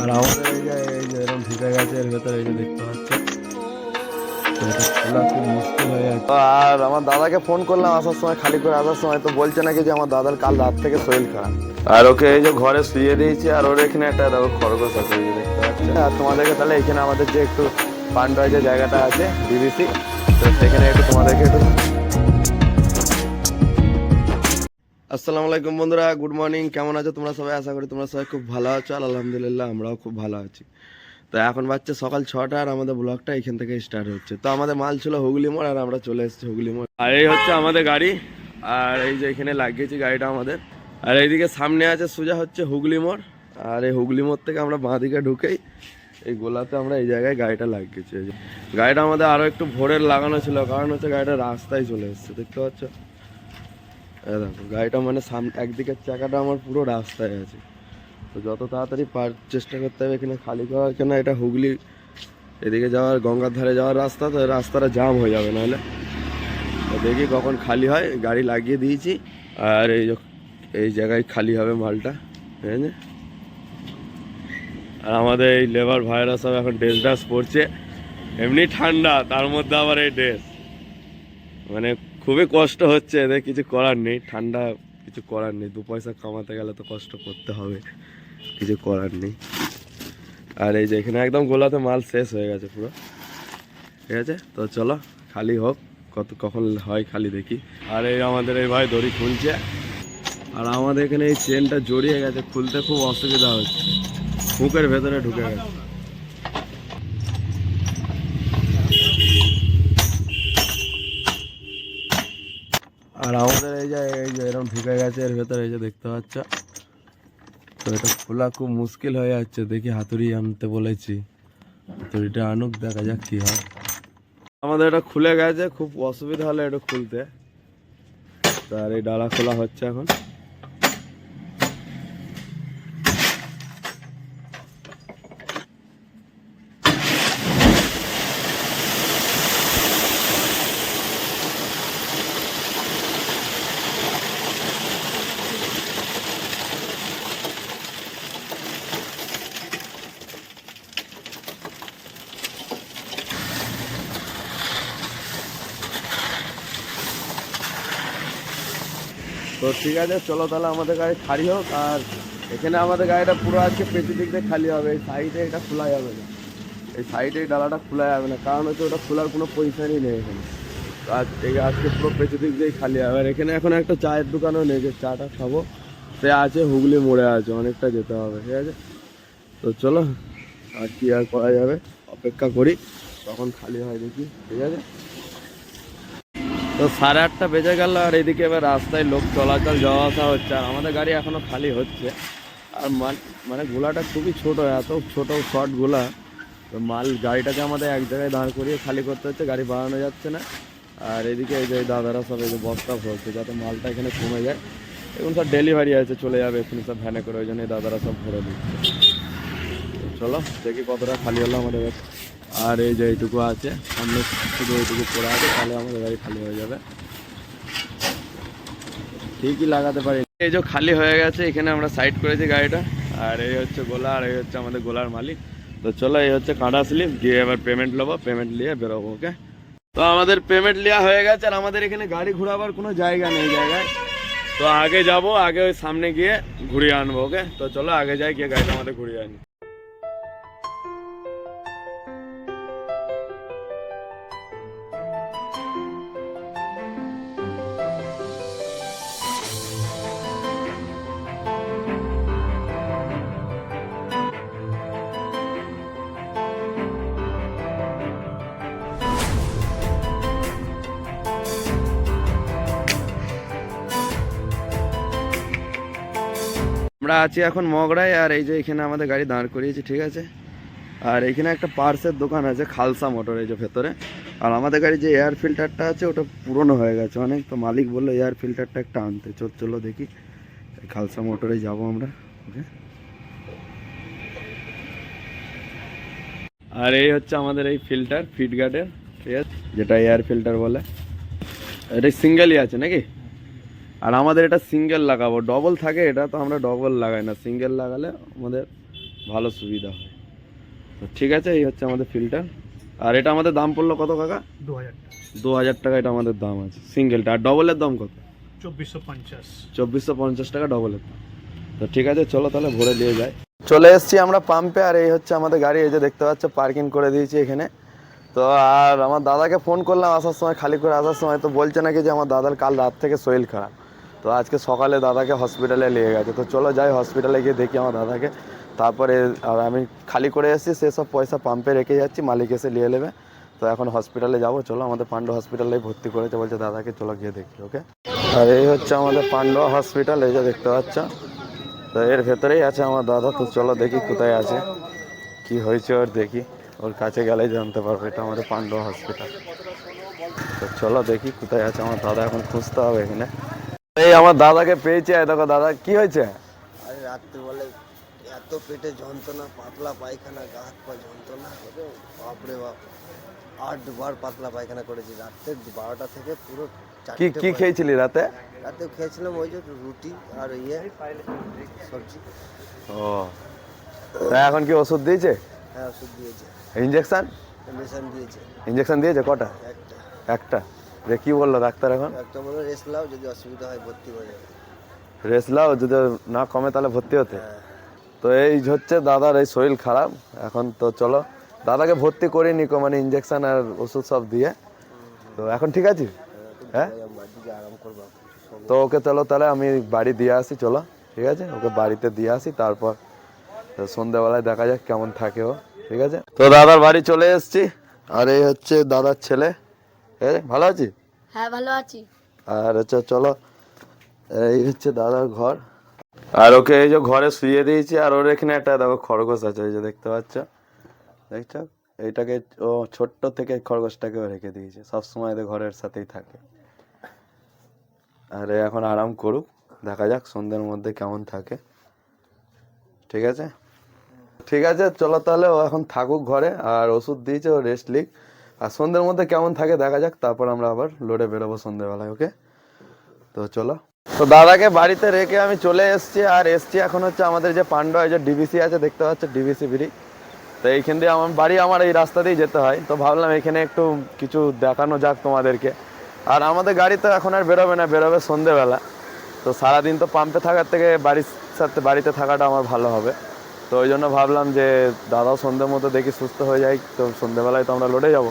আর আমাদের এই যে এই যে এরকম ঢুকে গেছে এর ভেতরে এই যে দেখতে পাচ্ছে আর আমার দাদাকে ফোন করলাম আসার সময়, খালি করে আসার সময়, তো বলছে নাকি যে আমার দাদার কাল রাত থেকে শরীর খারাপ। আর ওকে এই যে ঘরে শুয়ে দিয়েছি, আর ওর এখানে একটা দেখো খরগোশ আছে দেখতে পাচ্ছে। আর তোমাদেরকে তাহলে এখানে আমাদের যে একটু পান্ডায় যে জায়গাটা আছে বিবিসি তো সেখানে একটু তোমাদেরকে একটু আসসালামু আলাইকুম বন্ধুরা, গুড মর্নিং। কেমন আছো তোমরা সবাই? আশা করি তোমরা সবাই খুব ভালো আছো। আর আলহামদুলিল্লাহ, আমরাও খুব ভালো আছি। তো এখন বাচ্চা সকাল ছটা আর আমাদের ব্লগটা এখান থেকে স্টার্ট হচ্ছে। তো আমাদের মাল ছিল হুগলি মোড় আর আমরা চলে এসেছি হুগলি মোড়। আর এই হচ্ছে আমাদের গাড়ি। আর এই যে এখানে লাগিয়েছি গাড়িটা আমাদের। আর এইদিকে সামনে আছে সোজা হচ্ছে হুগলি মোড়। আর এই হুগলি মোড় থেকে আমরা বাঁ দিকে ঢুকেই এই গোলাতে আমরা এই জায়গায় গাড়িটা লাগিয়েছি। গাড়িটা আমাদের আরও একটু ভোরের লাগানো ছিল, কারণ হচ্ছে গাড়িটা রাস্তায় চলে এসছে। দেখতে পাচ্ছ? গাড়িটা মানে সামনে একদিকের চাকাটা আমার পুরো রাস্তায় আছে। তো যত তাড়াতাড়ি পার, চেষ্টা করতে হবে এখানে খালি করার কেন এটা হুগলি এদিকে যাওয়ার, গঙ্গার ধারে যাওয়ার রাস্তা, তো রাস্তাটা জাম হয়ে যাবে নাহলে। তো দেখি কখন খালি হয়, গাড়ি লাগিয়ে দিয়েছি, আর এই এই জায়গায় খালি হবে মালটা আছে আর আমাদের এই লেবার ভাইরা সব এখন ড্রেস ড্রেস পরছে। এমনি ঠান্ডা, তার মধ্যে আবার এই ড্রেস মানে খুবই কষ্ট হচ্ছে, এদের কিছু করার নেই, ঠান্ডা কিছু করার নেই দু পয়সা কামাতে গেলে তো কষ্ট করতে হবে, কিছু করার নেই। আর এই যে এখানে একদম গোলাতে মাল শেষ হয়ে গেছে পুরো। ঠিক আছে? তো চলো, খালি হোক, কত, কখন হয় খালি দেখি। আর এই আমাদের এই ভাই দড়ি খুলছে। আর আমাদের এখানে এই চেনটা জড়িয়ে গেছে, খুলতে খুব অসুবিধা হচ্ছে। মুখের ভেতরে ঢুকে গেছে। আর আমাদের এই যে এই যে এরকম ঢুকে গেছে, এর ভেতরে এই যে দেখতে পাচ্ছ। তো এটা খোলা খুব মুশকিল হয়ে যাচ্ছে, দেখি হাতুড়ি আনতে বলেছি। হাতুড়িটা আনুক, দেখা যাক কি হয়। আমাদের এটা খুলে গেছে, খুব অসুবিধা হলে এটা খুলতে। তার এই ডালা খোলা হচ্ছে এখন। তো ঠিক আছে, চলো তাহলে আমাদের গাড়ি খালি হোক, আর এখানে আমাদের গাড়িটা পুরো আজকে পেছু দিক দিয়ে খালি হবে, এই সাইডে এটা খোলা যাবে না। এই সাইডে এই ডালাটা খোলা যাবে না, কারণ হচ্ছে ওটা খোলার কোনো পয়সারই নেই এখানে। আজ এই আজকে পুরো পেছু দিক দিয়েই খালি হবে। আর এখানে এখন একটা চায়ের দোকানও নেই, যে চাটা খাব। সে আছে, হুগলি মোড়ে আছে, অনেকটা যেতে হবে, ঠিক আছে? তো চলো, আর কি আর করা যাবে? অপেক্ষা করি, তখন খালি হয় দেখি, ঠিক আছে? তো সাড়ে আটটা বেজে গেল আর এদিকে এবার রাস্তায় লোক চলাচল, যাওয়া আসা হচ্ছে। আর আমাদের গাড়ি এখনও খালি হচ্ছে। আর মাল মানে গোলাটা খুবই ছোট, এত ছোট শর্ট গোলা। তো মাল, গাড়িটাকে আমাদের এক জায়গায় দাঁড় করিয়ে খালি করতে হচ্ছে, গাড়ি বাড়ানো যাচ্ছে না। আর এদিকে এই যে দাদারা সব, এই যে বস্তা ভরছে, যাতে মালটা এখানে কমে যায়। এখন সব ডেলিভারি আছে, চলে যাবে এক্ষুনি সব ভ্যানে করে, ওই জন্য দাদারা সব ভরে দিচ্ছে। চলো, দেখি কতটা খালি হলো আমাদের। আর এই যে এইটুকু আছে, সামনে শুধু এইটুকু পড়ে আছে, তাহলে আমাদের গাড়ি খালি হয়ে যাবে। ঠিকই লাগাতে পারি। এই যে খালি হয়ে গেছে, এখানে আমরা সাইড করেছি গাড়িটা। আর এই হচ্ছে গোলা, আর এই হচ্ছে আমাদের গোলার মালিক। তো চলো, এই হচ্ছে কাঁটা স্লিপ, গিয়ে এবার পেমেন্ট নেব পেমেন্ট নিয়ে বেরোবো ওকে তো আমাদের পেমেন্ট নেওয়া হয়ে গেছে, আর আমাদের এখানে গাড়ি ঘোরাবার কোনো জায়গা নেই জায়গায়। তো আগে যাব, আগে ওই সামনে গিয়ে ঘুরিয়ে আনব ওকে তো চলো, আগে যাই, গিয়ে গাড়িটা আমাদের ঘুরিয়ে আনি। আমরা আছি এখন মগড়ায় আর এই যে এখানে আমাদের গাড়ি দাঁড় করিয়েছি, ঠিক আছে? আর এখানে একটা পার্সের দোকান আছে, খালসা মোটর, এই যে ভেতরে। আর আমাদের গাড়ি যে এয়ার ফিল্টারটা আছে, ওটা পুরনো হয়ে গেছে। অনেক তো মালিক বলল এয়ার ফিল্টারটা একটা আনতে, চল, চলো দেখি। খালসা মোটরে যাব আমরা, ওকে? আর এই হচ্ছে আমাদের এই ফিল্টার ফিট গার্ডের ঠিক আছে? যেটা এয়ার ফিল্টার বলে। এটা সিঙ্গেলই আছে নাকি? আর আমাদের এটা সিঙ্গেল লাগাবো। ডবল থাকে এটা তো আমরা ডবল লাগাই না। সিঙ্গেল লাগালে আমাদের ভালো সুবিধা হয়। তো ঠিক আছে এই হচ্ছে আমাদের ফিল্টার আর এটা আমাদের দাম পড়ল কত কাকা? দু হাজার দু হাজার টাকা এটা আমাদের দাম আছে। সিঙ্গেলটা আর ডবলের দাম কত? চব্বিশশো পঞ্চাশ। চব্বিশশো পঞ্চাশ টাকা ডবলের দাম। তো ঠিক আছে চলো তাহলে ভরে দিয়ে যাই। চলে এসেছি আমরা পাম্পে আর এই হচ্ছে আমাদের গাড়ি। এই যে দেখতে পাচ্ছ পার্কিং করে দিয়েছি এখানে। তো আর আমার দাদাকে ফোন করলাম আসার সময় খালি করে আসার সময়। তো বলছে নাকি যে আমার দাদার কাল রাত থেকে শরীর খারাপ। তো আজকে সকালে দাদাকে হসপিটালে নিয়ে গেছে। তো চলো যাই হসপিটালে গিয়ে দেখি আমার দাদাকে। তারপরে, আর আমি খালি করে এসেছি সেসব পয়সা পাম্পে রেখে যাচ্ছি, মালিক এসে নিয়ে নেবে। তো এখন হসপিটালে যাব, চলো আমাদের পাণ্ডু হসপিটালে ভর্তি করেছে, বলছে দাদাকে চলো গিয়ে দেখি ওকে আর এই হচ্ছে আমাদের পাণ্ডুয়া হসপিটাল এই যে দেখতে পাচ্ছ। তো এর ভেতরেই আছে আমার দাদা, তো চলো দেখি কোথায় আছে। কি হয়েছে ওর দেখি, ওর কাছে গেলেই জানতে পারব, এটা আমাদের পাণ্ডুয়া হসপিটাল তো চলো দেখি কোথায় আছে আমার দাদা, এখন খুঁজতে হবে এখানে। এই আমার দাদাকে পেয়েছে দেখো দাদা কি হয়েছে? আরে রাত্রে বলে এত পেটে যন্ত্রণা পাতলা পায়খানা গা হাত পা যন্ত্রণা বাপরে বাপ। আট বার পাতলা পায়খানা করেছি রাত্রে বারোটা থেকে পুরো কি কি খেয়েছিলি রাতে? রাতে খেয়েছিলাম ওই যে রুটি আর ইয়ে সবজি। ও তা এখন কি ওষুধ দিয়েছে? হ্যাঁ ওষুধ দিয়েছে। ইঞ্জেকশন মেশান দিয়েছে। ইঞ্জেকশন দিয়েছে কটা? একটা। একটা। যে কি বলল ডাক্তার এখন? একটা রেস্ট নাও যদি অসুবিধা হয় ভর্তি হয়ে যাবে। রেস্ট লাও যদি না কমে তাহলে ভর্তি হতে। হ্যাঁ। তো এই হচ্ছে দাদার এই শরীর খারাপ। এখন তো চলো দাদাকে ভর্তি করে নিকো মানে ইঞ্জেকশন আর ওষুধ সব দিয়ে। তো এখন ঠিক আছে হ্যাঁ? তো ওকে চলো তাহলে আমি বাড়ি দিয়ে আসি চলো। ঠিক আছে? ওকে বাড়িতে দিয়ে আসি তারপর সন্ধ্যাবেলায় দেখা যাক কেমন থাকে ও। ঠিক আছে? তো দাদার বাড়ি চলে এসেছি। আর এই হচ্ছে দাদার ছেলে। ভালো আছি হ্যাঁ ভালো আছি। আর হচ্ছে চলো এই হচ্ছে দাদার ঘর। আর ওকে এই যে ঘরে শুয়ে দিয়েছি আর ওর এখানে একটা দেখো খরগোশ আছে এই যে দেখতে পাচ্ছ? দেখছ? এইটাকে ও ছোট্ট থেকে খরগোশটাকেও রেখে দিয়েছে। সবসময় এদের ঘরের সাথেই থাকে। আর এখন আরাম করুক দেখা যাক সন্ধ্যের মধ্যে কেমন থাকে। ঠিক আছে? ঠিক আছে চলো তাহলে ও এখন থাকুক ঘরে আর ওষুধ দিয়েছে ও রেস্ট লিক আর সন্ধ্যের মধ্যে কেমন থাকে দেখা যাক, তারপর আমরা আবার লোডে বেরোবো সন্ধ্যেবেলায় ওকে তো চলো। তো দাদাকে বাড়িতে রেখে আমি চলে এসেছি, আর এসছি এখন হচ্ছে আমাদের যে পান্ডয় যে ডিবিসি আছে, দেখতে পাচ্ছ ডিবিসি ব্রিজ তো এইখান দিয়ে আমার বাড়ি আমার এই রাস্তা দিয়ে যেতে হয়। তো ভাবলাম এখানে একটু কিছু দেখানো যাক তোমাদেরকে। আর আমাদের গাড়ি তো এখন আর বেরোবে না, বেরোবে সন্ধেবেলা তো সারাদিন তো পাম্পে থাকার থেকে বাড়ির সাথে, বাড়িতে থাকাটা আমার ভালো হবে। তো ওই জন্য ভাবলাম যে, দাদাও সন্ধ্যের মতো দেখি সুস্থ হয়ে যায়, তো সন্ধ্যেবেলায় তো আমরা লড়ে যাব।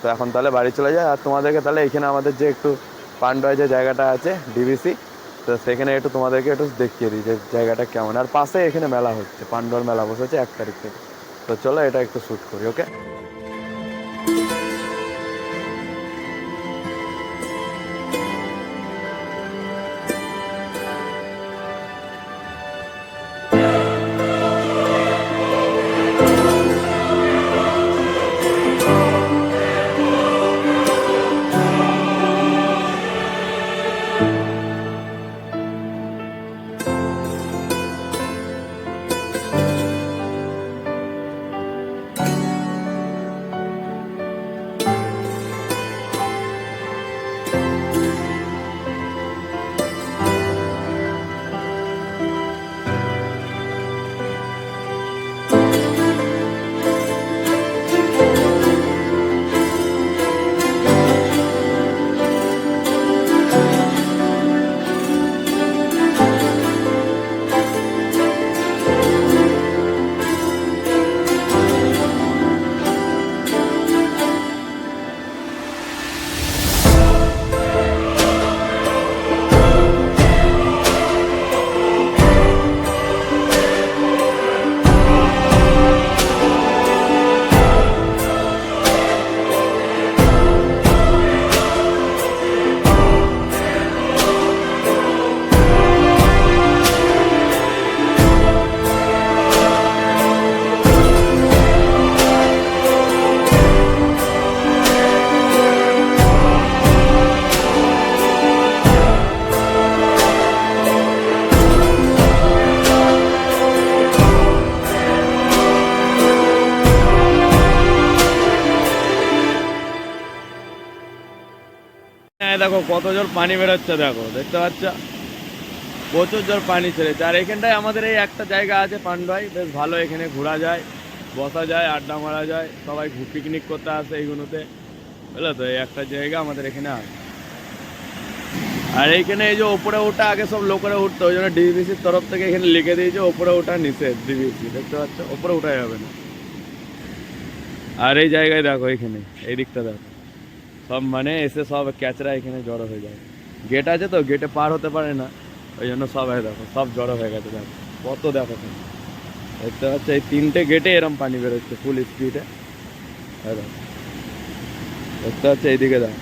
তো এখন তাহলে বাড়ি চলে যায়। আর তোমাদেরকে তাহলে এখানে আমাদের যে একটু পান্ডয় যে জায়গাটা আছে ডিবিসি তো সেখানে একটু তোমাদেরকে একটু দেখিয়ে দিই যে জায়গাটা কেমন। আর পাশে এখানে মেলা হচ্ছে, পান্ডর মেলা বসেছে এক তারিখ থেকে। তো চলো এটা একটু শ্যুট করি ওকে হ্যাঁ দেখো কত জল পানি বেরোচ্ছে, দেখো, দেখতে পাচ্ছ? প্রচুর জোর পানি ছেড়েছে। আর এখানটায় আমাদের এই একটা জায়গা আছে পান্ডাই, বেশ ভালো, এখানে ঘোরা যায়, বসা যায়, আড্ডা মারা যায়, সবাই পিকনিক করতে আসে এইগুলোতে, বুঝলো তো? এই একটা জায়গা আমাদের এখানে আছে। আর এইখানে এই যে ওপরে ওঠা আগে সব লোকেরা উঠতো, ওই জন্য ডিবিসির তরফ থেকে এখানে লিখে দিয়েছে, ওপরে ওঠা নিষেধ ডিবিসি, দেখতে পাচ্ছ? ওপরে ওঠা যাবে না। আর এই জায়গায় দেখো এখানে, এই দিকটা দেখো। সব মানে এসে সব ক্যাচরা এখানে জড়ো হয়ে যায়। গেট আছে তো গেটে পার হতে পারে না, ওই জন্য সবাই দেখো, সব জড়ো হয়ে গেছে দেখো, কত দেখো দেখতে পাচ্ছ, এই তিনটে গেটে এরম পানি বেরোচ্ছে ফুল স্পিডে দেখো, দেখতে পাচ্ছ, এইদিকে দেখো,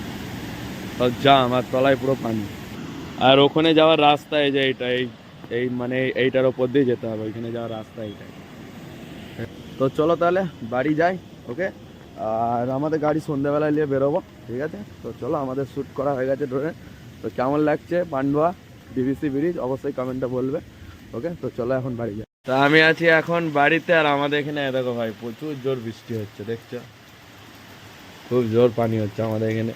সব জাম আর তলায় পুরো পানি। আর ওখানে যাওয়ার রাস্তা এই যে এইটা, এই এই মানে এইটার ওপর দিয়ে যেতে হবে, ওইখানে যাওয়ার রাস্তা এইটাই। তো চলো তাহলে, বাড়ি যাই ওকে আর আমাদের গাড়ি সন্ধ্যাবেলায় নিয়ে বেরোবো, ঠিক আছে? তো চলো, আমাদের শ্যুট করা হয়ে গেছে ড্রোনে তো কেমন লাগছে পান্ডুয়া ডিভিসি ব্রিজ অবশ্যই কমেন্টটা বলবে ওকে তো চলো এখন বাড়ি যাই। তা আমি আছি এখন বাড়িতে, আর আমাদের এখানে দেখো ভাই, প্রচুর জোর বৃষ্টি হচ্ছে, দেখছ? খুব জোর পানি হচ্ছে আমাদের এখানে।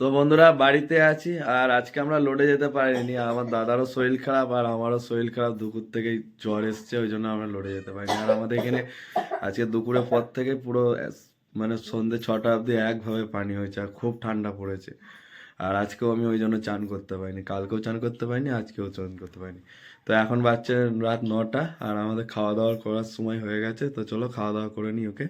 তো বন্ধুরা, বাড়িতে আছি আর আজকে আমরা লোডে যেতে পারিনি। আমার দাদারও শরীর খারাপ আর আমারও শরীর খারাপ। দুপুর থেকেই জ্বর এসছে, ওই জন্য আমরা লোডে যেতে পারিনি। আর আমাদের এখানে আজকে দুপুরের পর থেকে পুরো মানে সন্ধ্যে ছটা অবধি একভাবে পানি হয়েছে আর খুব ঠান্ডা পড়েছে। আর আজকেও আমি ওই জন্য চান করতে পারিনি। কালকেও চান করতে পারিনি, আজকেও চান করতে পারিনি। তো এখন বাচ্চা রাত নটা আর আমাদের খাওয়া দাওয়া করার সময় হয়ে গেছে। তো চলো খাওয়া দাওয়া করে নিই, ওকে?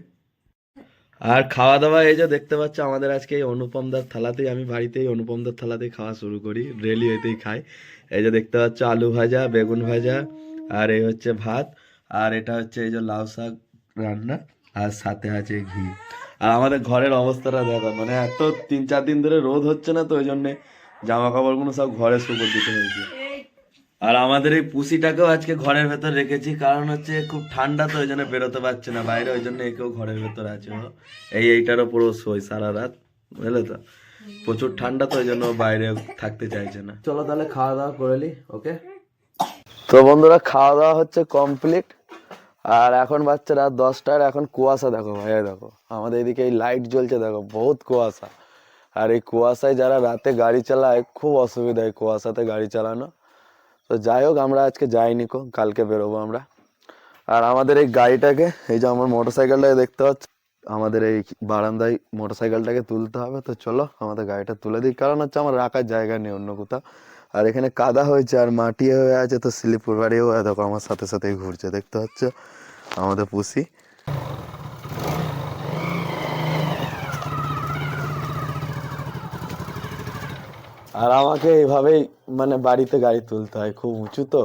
আর খাওয়া দাওয়া এই যে দেখতে পাচ্ছ, আমাদের আজকে এই অনুপম দার থালাতেই, আমি বাড়িতেই অনুপম দার থালাতেই খাওয়া শুরু করি, রেলি এতেই খাই। এই যে দেখতে পাচ্ছ, আলু ভাজা, বেগুন ভাজা, আর এই হচ্ছে ভাত, আর এটা হচ্ছে এই যে লাউ শাক রান্না, আর সাথে আছে ঘি। আর আমাদের ঘরের অবস্থাটা দেখো মানে এত তিন চার দিন ধরে রোদ হচ্ছে না তো, ওই জন্যে জামা কাপড়গুলো সব ঘরে শুকো দিতে হয়েছে। আর আমাদের এই পুষিটাকেও আজকে ঘরের ভেতর রেখেছি কারণ হচ্ছে খুব ঠান্ডা তো ওই জন্য বেরোতে পারছে না। বাইরে ওই জন্য একেও ঘরের ভেতর আছে ও। এই এইটারও পুরো শোয় সারা রাত বুঝলে তো? প্রচুর ঠান্ডা তো ওই জন্য বাইরে থাকতে চাইছে না। চলো তাহলে খাওয়া দাওয়া করে নি ওকে? তো বন্ধুরা খাওয়া দাওয়া হচ্ছে কমপ্লিট। আর এখন বাচ্চা রাত দশটার এখন কুয়াশা দেখো ভাইয়া দেখো আমাদের এদিকে এই লাইট জ্বলছে দেখো বহুত কুয়াশা। আর এই কুয়াশায় যারা রাতে গাড়ি চালায় খুব অসুবিধা এই কুয়াশাতে গাড়ি চালানো। তো যাই হোক, আমরা আজকে যাইনি কো, কালকে বেরোবো আমরা। আর আমাদের এই গাড়িটাকে, এই যে আমার মোটর সাইকেলটাকে দেখতে পাচ্ছ, আমাদের এই বারান্দায় মোটর সাইকেলটাকে তুলতে হবে। তো চলো, আমাদের গাড়িটা তুলে দিই। কারণ হচ্ছে আমার রাখার জায়গা নেই অন্য কোথাও। আর এখানে কাদা হয়েছে আর মাটি হয়ে আছে, তো স্লিপুর বাড়িও দেখো, আমার সাথে সাথেই ঘুরছে, দেখতে পাচ্ছ? আমাদের পুষি। আর আমাকে এইভাবেই মানে বাড়িতে গাড়ি তুলতে হয়, খুব উঁচু তো।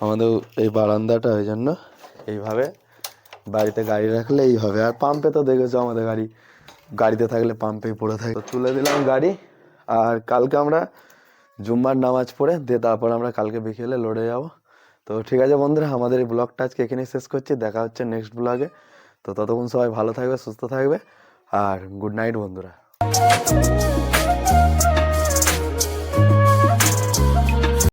আমাদের এই বারান্দাটা ওই জন্য এইভাবে বাড়িতে গাড়ি রাখলে এই হবে আর পাম্পে তো দেখেছ আমাদের গাড়ি, গাড়িতে থাকলে পাম্পেই পড়ে থাকে। তো তুলে দিলাম গাড়ি, আর কালকে আমরা জুম্মার নামাজ পড়ে, দিয়ে তারপর আমরা কালকে বিকেলে লড়ে যাব। তো ঠিক আছে বন্ধুরা, আমাদের এই ব্লগটা আজকে এখানেই শেষ করছি। দেখা হচ্ছে নেক্সট ব্লগে তো ততক্ষণ সবাই ভালো থাকবে, সুস্থ থাকবে, আর গুড নাইট বন্ধুরা।